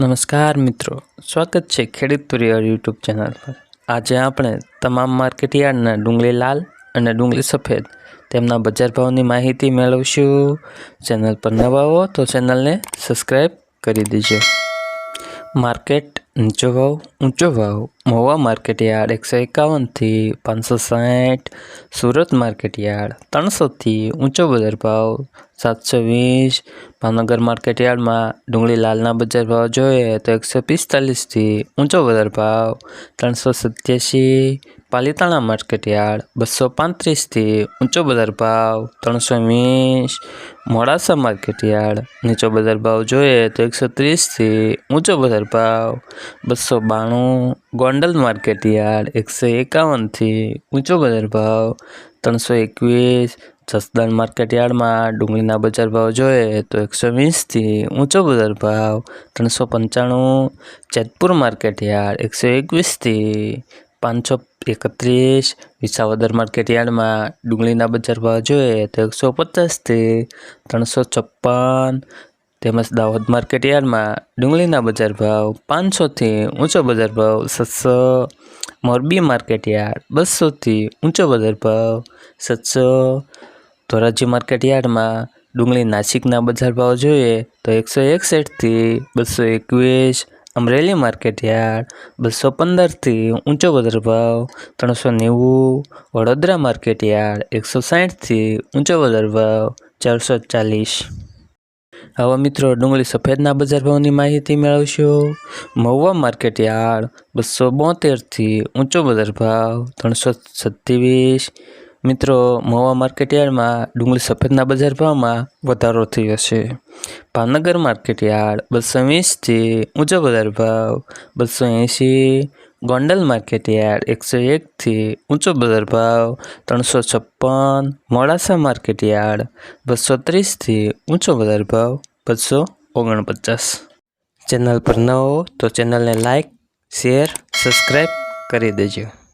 નમસ્કાર મિત્રો, સ્વાગત છે ખેડૂત તુરિયર યુટ્યુબ ચેનલ પર. આજે આપણે તમામ માર્કેટયાર્ડના ડુંગળી લાલ અને ડુંગળી સફેદ તેમના બજાર ભાવની માહિતી મેળવશું. ચેનલ પર નવા હો તો ચેનલને સબસ્ક્રાઈબ કરી દેજો. માર્કેટ નીચો ભાવ ઊંચો ભાવ મહુવા માર્કેટ યાર્ડ એકસો એકાવનથી પાંચસો સાઠ. સુરત માર્કેટ યાર્ડ ત્રણસોથી ઊંચો બજાર ભાવ સાતસો વીસ. ભાવનગર માર્કેટ યાર્ડમાં ડુંગળી લાલના બજાર ભાવ જોઈએ તો એકસો પિસ્તાલીસથી ઊંચો બજાર ભાવ ત્રણસો સત્યાસી. પાલીતાણા માર્કેટ યાર્ડ બસો પાંત્રીસથી ઊંચો બજાર ભાવ, ત્રણસો વીસ. મોડાસા માર્કેટ યાર્ડ નીચો બજાર ભાવ જોઈએ તો એકસો ત્રીસથી ઊંચો બજાર ભાવ. બસો બાણું. ગોંડલ માર્કેટ યાર્ડ એકસો એકાવનથી ઊંચો બજાર ભાવ, ત્રણસો એકવીસ. જસદણ માર્કેટ યાર્ડમાં ડુંગળીના બજાર ભાવ જોઈએ તો એકસો વીસથી ઊંચો બજાર ભાવ, ત્રણસો પંચાણું. જેતપુર માર્કેટ યાર્ડ એકસો એકવીસથી પાંચસો એકત્રીસ, વિસાવદર માર્કેટ યાર્ડમાં ડુંગળીના બજાર ભાવ જોઈએ તો એકસો પચાસથી ત્રણસો છપ્પન. તેમજ દાહોદ માર્કેટ યાર્ડમાં ડુંગળીના બજાર ભાવ પાંચસોથી ઊંચો બજાર ભાવ સાતસો. મોરબી માર્કેટ યાર્ડ બસોથી ઊંચો બજાર ભાવ સાતસો. ધોરાજી માર્કેટ યાર્ડમાં ડુંગળી નાસિકના બજાર ભાવ જોઈએ તો એકસો એકસઠથી બસો એકવીસ. અમરેલી માર્કેટ યાર્ડ, બસો પંદરથી ઊંચો બજાર ભાવ, ત્રણસો નેવું. વડોદરા માર્કેટ યાર્ડ, એકસો સાઠથી ઊંચો બજાર ભાવ, ચારસો ચાલીસ. હવે મિત્રો, ડુંગળી સફેદના બજાર ભાવની માહિતી મેળવશો. મહુવા માર્કેટ યાર્ડ, બસો બોતેરથી ઊંચો બજાર ભાવ, ત્રણસો સત્યાવીસ મિત્રો મહુવા માર્કેટ યાર્ડમાં ડુંગળી સફેદના બજાર ભાવમાં વધારો થયો છે. ભાવનગર માર્કેટ યાર્ડ બસો વીસથી ઊંચો બજાર ભાવ, બસો એંશી. ગોંડલ માર્કેટ યાર્ડ એકસો એકથી ઊંચો બજાર ભાવ, ત્રણસો છપ્પન. મોડાસા માર્કેટ યાર્ડ બસો ત્રીસથી ઊંચો બજાર ભાવ, બસો ઓગણપચાસ. ચેનલ પર ન તો ચેનલને લાઈક, શેર સબસ્ક્રાઈબ કરી દેજો.